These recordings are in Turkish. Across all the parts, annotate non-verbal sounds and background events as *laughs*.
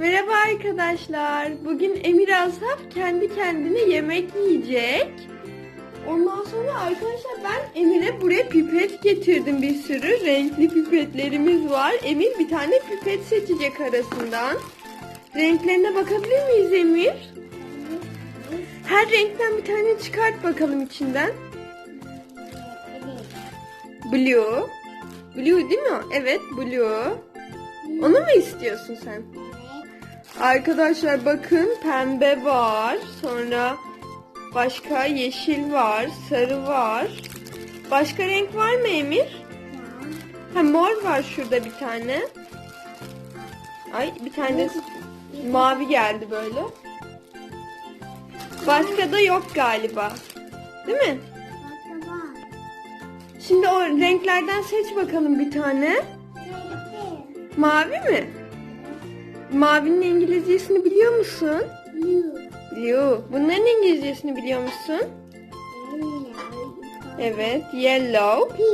Merhaba arkadaşlar. Bugün Emir Asaf kendi kendine yemek yiyecek. Ondan sonra arkadaşlar ben Emir'e buraya pipet getirdim bir sürü. Renkli pipetlerimiz var. Emir bir tane pipet seçecek arasından. Renklerine bakabilir miyiz Emir? Her renkten bir tane çıkart bakalım içinden. Blue. Blue değil mi? Evet blue. Onu mu istiyorsun sen? Arkadaşlar bakın pembe var. Sonra başka yeşil var, sarı var. Başka renk var mı Emir? Ha mor var şurada bir tane. Ay bir tane de mavi geldi böyle. Başka da yok galiba. Değil mi? Şimdi o renklerden seç bakalım bir tane. Mavi mi? Mavinin İngilizcesini biliyor musun? Blue. Bunların İngilizcesini biliyor musun? Evet. Yellow.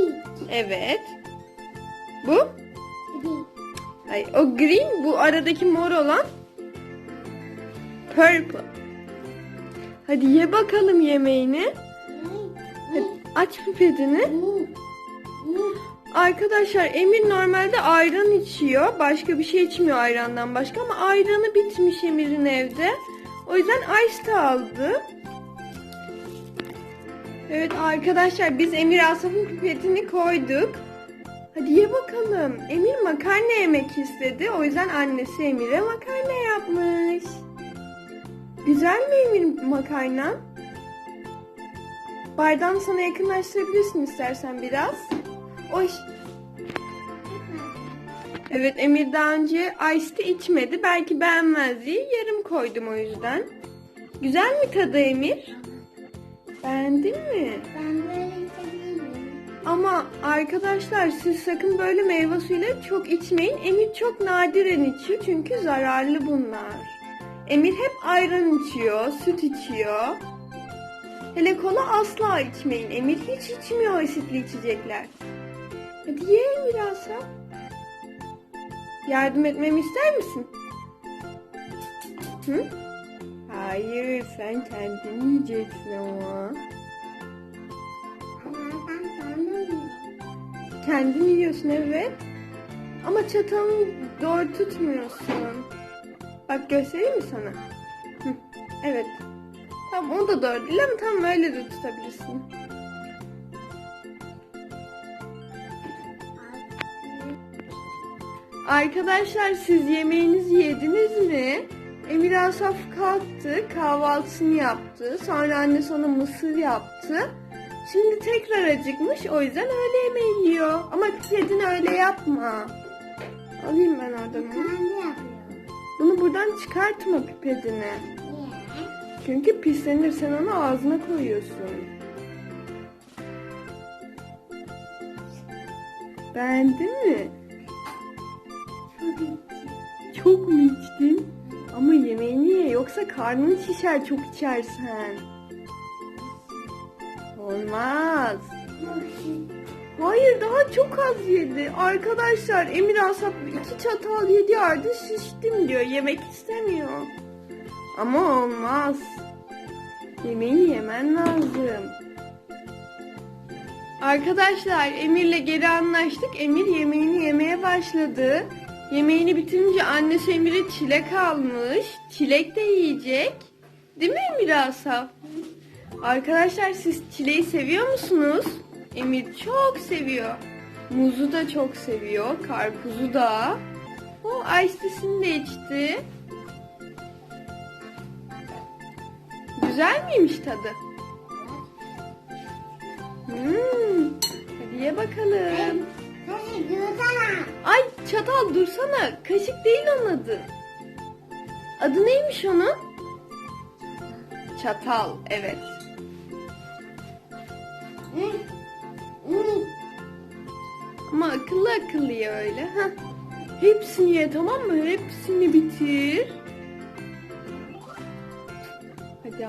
Evet. Bu? Ay, o green. Bu aradaki mor olan. Purple. Hadi ye bakalım yemeğini. Hadi aç pipetini. Arkadaşlar Emir normalde ayran içiyor. Başka bir şey içmiyor ayrandan başka ama ayranı bitmiş Emir'in evde. O yüzden ice aldı. Evet arkadaşlar biz Emir Asaf'ın pipetini koyduk. Hadi ye bakalım. Emir makarna yemek istedi. O yüzden annesi Emir'e makarna yapmış. Güzel mi Emir makarna? Bardağını sana yakınlaştırabilirsin istersen biraz. Oy. Evet Emir daha önce Ice tea içmedi. Belki beğenmez diye yarım koydum o yüzden. Güzel mi tadı Emir? Beğendin mi? Ama arkadaşlar siz sakın böyle meyve suyuyla çok içmeyin. Emir çok nadiren içiyor çünkü zararlı bunlar. Emir hep ayran içiyor, süt içiyor. Hele kola asla içmeyin. Emir hiç içmiyor asitli içecekler. Hadi ye Emir Asaf. Yardım etmemi ister misin? Hı? Hayır sen kendin yiyeceksin ama. Kendin yiyorsun evet. Ama çatalını doğru tutmuyorsun. Bak göstereyim mi sana? Hı, evet. Tamam o da doğru değil ama tam öyle de tutabilirsin. Arkadaşlar siz yemeğinizi yediniz mi? Emir Asaf kalktı, kahvaltısını yaptı. Sonra anne ona mısır yaptı. Şimdi tekrar acıkmış, o yüzden öğle yemeği yiyor. Ama pipetini öyle yapma. Alayım ben oradan onu. Bunu buradan çıkartma pipetini. Çünkü pislenir, sen onu ağzına koyuyorsun. Beğendin mi? Çok mu içtin? Ama yemeğini ye yoksa karnın şişer çok içersen. Olmaz. Hayır daha çok az yedi. Arkadaşlar Emir Asap iki çatal yedi yerde şiştim diyor. Yemek istemiyor. Ama olmaz. Yemeğini yemen lazım. Arkadaşlar Emir'le geri anlaştık. Emir yemeğini yemeye başladı. Yemeğini bitirince annesi Emir'e çilek almış. Çilek de yiyecek. Değil mi Emir Asaf? Arkadaşlar siz çileği seviyor musunuz? Emir çok seviyor. Muzu da çok seviyor. Karpuzu da. O ice'lisini de içti. Güzel miymiş tadı? Hmm. Hadi ye bakalım. Ay çatal dursana. Kaşık değil onun adı. Adı neymiş onun? Çatal evet. Ama akıllı akıllı ye öyle. Heh. Hepsini ye tamam mı? Hepsini bitir. Hadi.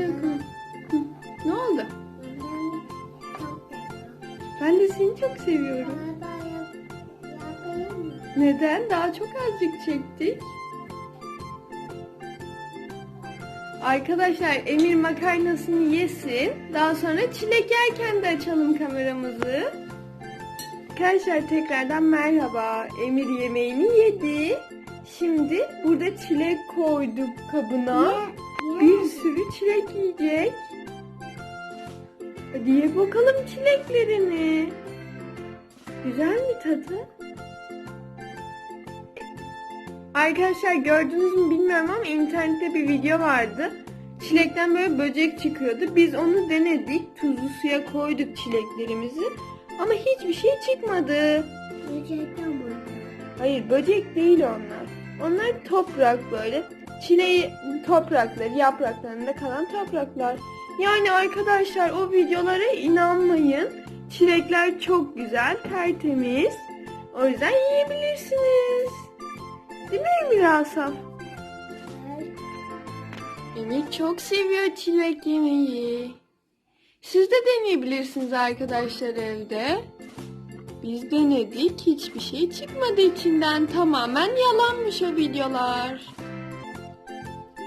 Hı, Ne oldu? Ben de seni çok seviyorum. Neden? Daha çok azıcık çektik. Arkadaşlar Emir makarnasını yesin. Daha sonra çilek yerken de açalım kameramızı. Arkadaşlar tekrardan merhaba. Emir yemeğini yedi. Şimdi burada çilek koyduk kabına. Bir sürü çilek yiyecek. Hadi ye bakalım çileklerini. Güzel mi tadı? Arkadaşlar gördünüz mü bilmiyorum ama internette bir video vardı. Çilekten böyle böcek çıkıyordu. Biz onu denedik. Tuzlu suya koyduk çileklerimizi. Ama hiçbir şey çıkmadı. Gerçekten bu. Hayır böcek değil onlar. Onlar toprak böyle. Çileği toprakları, yapraklarında kalan topraklar. Yani arkadaşlar o videolara inanmayın. Çilekler çok güzel, tertemiz. O yüzden yiyebilirsiniz. Değil mi Emir Asaf? Emir çok seviyor çilek yemeği. Siz de deneyebilirsiniz arkadaşlar evde. Biz denedik. Hiçbir şey çıkmadı içinden. Tamamen yalanmış o videolar.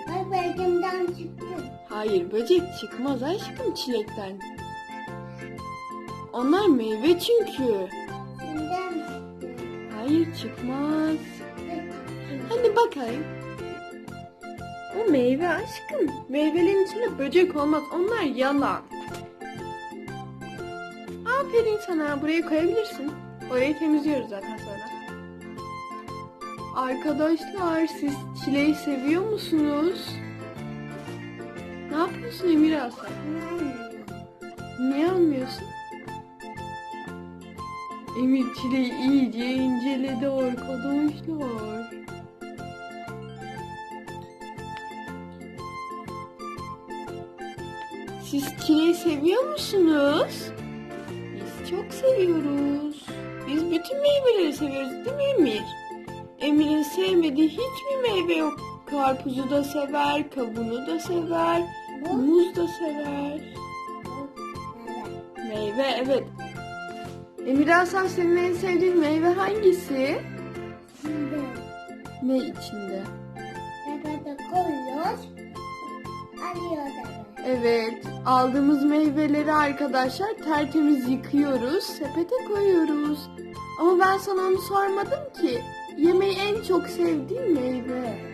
Bak belgemden çıktı. Hayır böcek çıkmaz aşkım çilekten. Onlar meyve çünkü. Hayır çıkmaz. Hadi bakayım. O meyve aşkım. Meyvelerin içinde böcek olmaz. Onlar yalan. Aferin sana. Burayı koyabilirsin. Orayı temizliyoruz zaten sonra. Arkadaşlar siz çileği seviyor musunuz? Ne yapıyorsun Emir Aslan? Niye almıyorsun? Emir çileği iyice inceledi arkadaşlar. Siz çileği seviyor musunuz? Biz çok seviyoruz. Biz bütün meyveleri seviyoruz değil mi Emir? Emir'in sevmediği hiçbir meyve yok. Karpuzu da sever, kavunu da sever, muz da sever. Meyve evet. Emir Hasan senin en sevdiğin meyve hangisi? Şimdi Ne içinde? sepete koyuyoruz. Alıyoruz evet. Evet, aldığımız meyveleri arkadaşlar tertemiz yıkıyoruz, sepete koyuyoruz. Ama ben sana onu sormadım ki. Yemeği en çok sevdiğin meyve.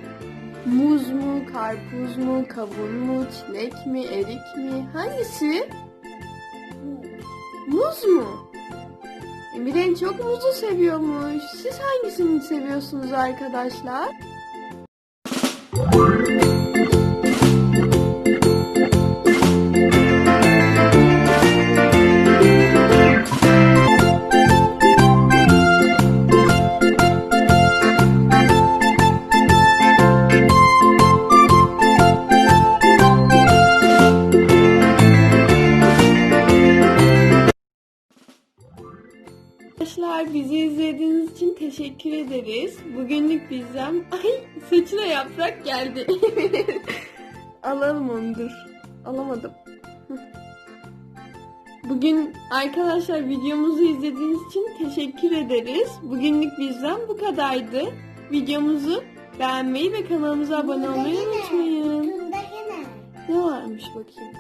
Muz mu, karpuz mu, kavun mu, çilek mi, erik mi? Hangisi? Muz mu? Emir en çok muzu seviyormuş. Siz hangisini seviyorsunuz arkadaşlar? İzlediğiniz için teşekkür ederiz. Bugünlük bizden... Ay saçına yaprak geldi. *laughs* Alalım onu dur. Alamadım. Bugün arkadaşlar videomuzu izlediğiniz için teşekkür ederiz. Bugünlük bizden bu kadardı. Videomuzu beğenmeyi ve kanalımıza abone olmayı unutmayın. Ne varmış bakayım.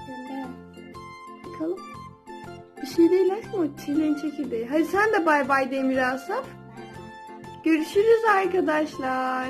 Bakalım. Bir şey değil aşkım o çileğin çekirdeği. Hadi sen de bay bay de Emir Asaf. Görüşürüz arkadaşlar.